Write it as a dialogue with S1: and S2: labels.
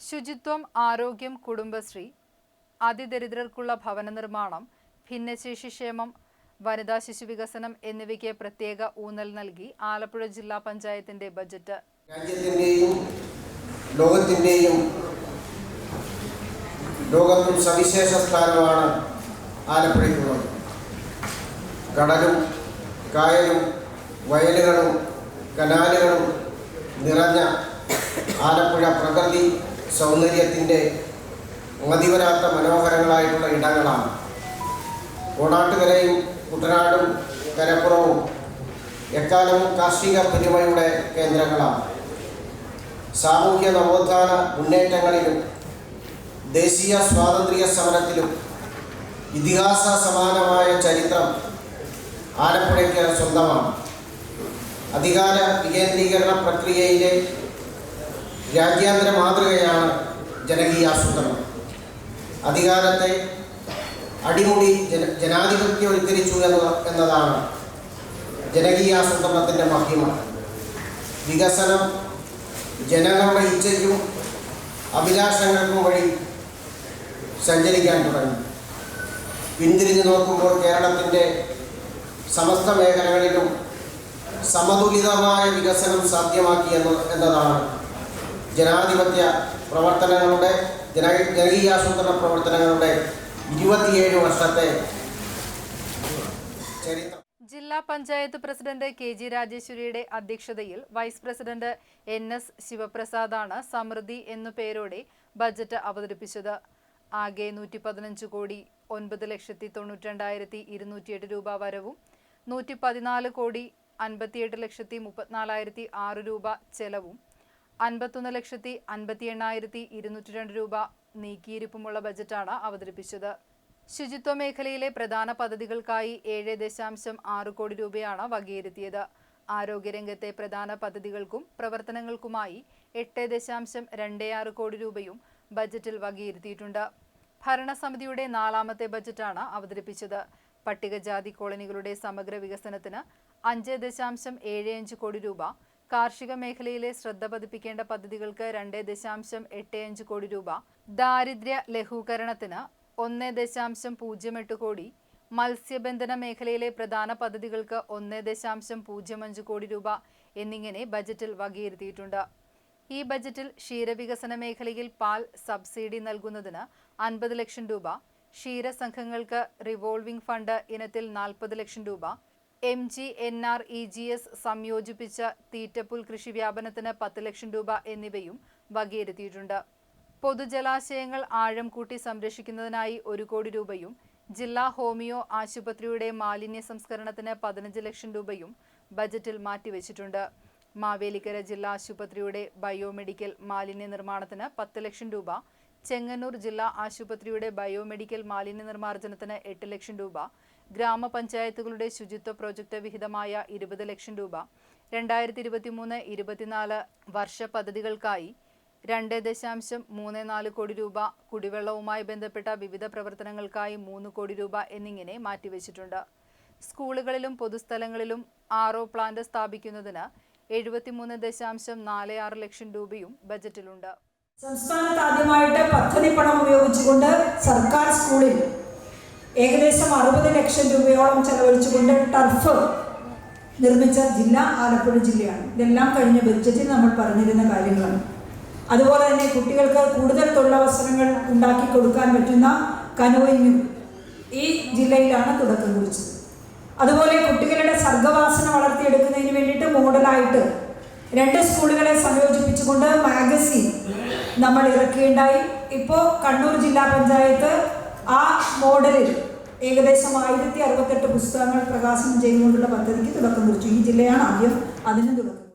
S1: ശുചിത്വം ആരോഗ്യം കുടുംബശ്രീ അതിദരിദ്രർക്കുള്ള ഭവന നിർമ്മാണം ഭിന്നശേഷി ക്ഷേമം വനിതാ ശിശു വികസനം എന്നിവയ്ക്ക് പ്രത്യേക ഊന്നൽ നൽകി ആലപ്പുഴ ജില്ലാ പഞ്ചായത്തിന്റെ ബജറ്റ്.
S2: രാജ്യത്തിന്റെയും ലോകത്തിന്റെയും ലോകത്തും സവിശേഷ സ്ഥാനമാണ് ആലപ്പുഴയ്ക്കുള്ളത് കടലും കായലും വയലുകളും കനാലുകളും നിറഞ്ഞ ആലപ്പുഴ പ്രകൃതി സൗന്ദര്യത്തിന്റെ മതിവരാത്ത മനോഹരങ്ങളായിട്ടുള്ള ഇടങ്ങളാണ്. കോടാട്ടുകരയും കുട്ടനാടും കരപ്പുറവും എക്കാലവും കാർഷിക പെരുമയുടെ കേന്ദ്രങ്ങളാണ്. സാമൂഹ്യ നവോത്ഥാന മുന്നേറ്റങ്ങളിലും ദേശീയ സ്വാതന്ത്ര്യ സമരത്തിലും ഇതിഹാസ സമാനമായ ചരിത്രം ആലപ്പുഴയ്ക്ക് സ്വന്തമാണ്. അധികാര വികേന്ദ്രീകരണ പ്രക്രിയയിലെ രാജ്യാന്തര മാതൃകയാണ് ജനകീയ ജനകീയാസൂത്രണം അധികാരത്തെ അടിമുടി ജന ജനാധിപത്യവൽക്കരിച്ചു എന്ന എന്നതാണ് ജനകീയാസൂത്രണത്തിന്റെ മഹിമ. വികസനം ജനങ്ങളുടെ ഇച്ഛയ്ക്കും അഭിലാഷങ്ങൾക്കും വഴി സഞ്ചരിക്കാൻ തുടങ്ങി. പിന്തിരിഞ്ഞു നോക്കുമ്പോൾ കേരളത്തിന്റെ സമസ്ത മേഖലകളിലും സമതുലിതമായ വികസനം സാധ്യമാക്കി എന്ന് എന്നതാണ് ജനാധിപത്യ പ്രവർത്തനങ്ങളുടെ ജന ജനകീയാസൂത്രണ പ്രവർത്തനങ്ങളുടെ ഇരുപത്തിയേഴ് വർഷത്തെ
S1: ജില്ലാ പഞ്ചായത്ത് പ്രസിഡന്റ് കെ ജി രാജേശ്വരിയുടെ അധ്യക്ഷതയിൽ വൈസ് പ്രസിഡന്റ് എൻ എസ് ശിവപ്രസാദാണ് സമൃദ്ധി എന്നു പേരോടെ ബജറ്റ് അവതരിപ്പിച്ചത്. ആകെ നൂറ്റി പതിനഞ്ച് കോടി ഒൻപത് ലക്ഷത്തി തൊണ്ണൂറ്റിരണ്ടായിരത്തി ഇരുന്നൂറ്റിയെട്ട് രൂപ വരവും നൂറ്റി പതിനാല് കോടി അൻപത്തിയെട്ട് ലക്ഷത്തി മുപ്പത്തിനാലായിരത്തി ആറ് രൂപ ചെലവും അൻപത്തൊന്ന് ലക്ഷത്തി അൻപത്തി എണ്ണായിരത്തി ഇരുന്നൂറ്റി രണ്ട് രൂപ നീക്കിയിരിപ്പുമുള്ള ബജറ്റാണ് അവതരിപ്പിച്ചത്. ശുചിത്വ മേഖലയിലെ പ്രധാന പദ്ധതികൾക്കായി ഏഴ് ദശാംശം ആറ് കോടി രൂപയാണ് വകയിരുത്തിയത്. ആരോഗ്യരംഗത്തെ പ്രധാന പദ്ധതികൾക്കും പ്രവർത്തനങ്ങൾക്കുമായി എട്ട് ദശാംശം രണ്ട് ആറ് കോടി രൂപയും ബജറ്റിൽ വകയിരുത്തിയിട്ടുണ്ട്. ഭരണസമിതിയുടെ നാലാമത്തെ ബജറ്റാണ് അവതരിപ്പിച്ചത്. പട്ടികജാതി കോളനികളുടെ സമഗ്ര വികസനത്തിന് അഞ്ച് ദശാംശം ഏഴ് അഞ്ച് കോടി രൂപ കാർഷിക മേഖലയിലെ ശ്രദ്ധ പതിപ്പിക്കേണ്ട പദ്ധതികൾക്ക് രണ്ട് ദശാംശം എട്ട് അഞ്ച് കോടി രൂപ ദാരിദ്ര്യ ലഘൂകരണത്തിന് ഒന്ന് ദശാംശം പൂജ്യം എട്ട് കോടി മത്സ്യബന്ധന മേഖലയിലെ പ്രധാന പദ്ധതികൾക്ക് ഒന്ന് ദശാംശം പൂജ്യം അഞ്ച് കോടി രൂപ എന്നിങ്ങനെ ബജറ്റിൽ വകയിരുത്തിയിട്ടുണ്ട്. ഈ ബജറ്റിൽ ക്ഷീരവികസന മേഖലയിൽ പാൽ സബ്സിഡി നൽകുന്നതിന് അൻപത് ലക്ഷം രൂപ ക്ഷീരസംഘങ്ങൾക്ക് റിവോൾവിംഗ് ഫണ്ട് ഇനത്തിൽ നാൽപ്പത് ലക്ഷം രൂപ M G N R E G S സംയോജിപ്പിച്ച തീറ്റപ്പുൽ കൃഷി വ്യാപനത്തിന് പത്ത് ലക്ഷം രൂപ എന്നിവയും വകയിരുത്തിയിട്ടുണ്ട്. പൊതുജലാശയങ്ങൾ ആഴം കൂട്ടി സംരക്ഷിക്കുന്നതിനായി ഒരു കോടി രൂപയും ജില്ലാ ഹോമിയോ ആശുപത്രിയുടെ മാലിന്യ സംസ്കരണത്തിന് പതിനഞ്ച് ലക്ഷം രൂപയും ബജറ്റിൽ മാറ്റിവെച്ചിട്ടുണ്ട്. മാവേലിക്കര ജില്ലാ ആശുപത്രിയുടെ ബയോമെഡിക്കൽ മാലിന്യ നിർമ്മാണത്തിന് പത്ത് ലക്ഷം രൂപ ചെങ്ങന്നൂർ ജില്ലാ ആശുപത്രിയുടെ ബയോമെഡിക്കൽ മാലിന്യ നിർമ്മാർജനത്തിന് എട്ട് ലക്ഷം രൂപ ഗ്രാമപഞ്ചായത്തുകളുടെ ശുചിത്വ പ്രോജക്റ്റ് വിഹിതമായ ഇരുപത് ലക്ഷം രൂപ രണ്ടായിരത്തി ഇരുപത്തിമൂന്ന് ഇരുപത്തിനാല് വർഷ പദ്ധതികൾക്കായി രണ്ട് ദശാംശം മൂന്ന് നാല് കോടി രൂപ കുടിവെള്ളവുമായി ബന്ധപ്പെട്ട വിവിധ പ്രവർത്തനങ്ങൾക്കായി മൂന്ന് കോടി രൂപ എന്നിങ്ങനെ മാറ്റിവെച്ചിട്ടുണ്ട്. സ്കൂളുകളിലും പൊതുസ്ഥലങ്ങളിലും ആർ ഒ പ്ലാന്റ് സ്ഥാപിക്കുന്നതിന് എഴുപത്തിമൂന്ന് ദശാംശം നാല് ആറ് ലക്ഷം രൂപയും ബജറ്റിലുണ്ട്.
S3: സംസ്ഥാനത്ത് ആദ്യമായിട്ട് പദ്ധതി പണം ഉപയോഗിച്ചുകൊണ്ട് സർക്കാർ സ്കൂളിൽ ഏകദേശം അറുപത് ലക്ഷം രൂപയോളം ചെലവഴിച്ചുകൊണ്ട് ടർഫ് നിർമ്മിച്ച ജില്ല ആലപ്പുഴ ജില്ലയാണ്. ഇതെല്ലാം കഴിഞ്ഞ ബഡ്ജറ്റിൽ നമ്മൾ പറഞ്ഞിരുന്ന കാര്യങ്ങളാണ്. അതുപോലെ തന്നെ കുട്ടികൾക്ക് കൂടുതൽ തൊഴിലവസരങ്ങൾ ഉണ്ടാക്കി കൊടുക്കാൻ പറ്റുന്ന കനോയിങ്ങും ഈ ജില്ലയിലാണ് തുടക്കം കുറിച്ചത്. അതുപോലെ കുട്ടികളുടെ സർഗവാസന വളർത്തിയെടുക്കുന്നതിന് വേണ്ടിയിട്ട് മോഡലായിട്ട് രണ്ട് സ്കൂളുകളെ സംയോജിപ്പിച്ചുകൊണ്ട് മാഗസിൻ നമ്മൾ ഇറക്കുകയുണ്ടായി. ഇപ്പോൾ കണ്ണൂർ ജില്ലാ പഞ്ചായത്ത് ആ മോഡലിൽ ഏകദേശം ആയിരത്തി അറുപത്തെട്ട് പുസ്തകങ്ങൾ പ്രകാശനം ചെയ്യുന്നതിനുള്ള പദ്ധതിക്ക് തുടക്കം കുറിച്ചു. ഈ ജില്ലയാണ് ആദ്യം അതിന് തുടക്കം.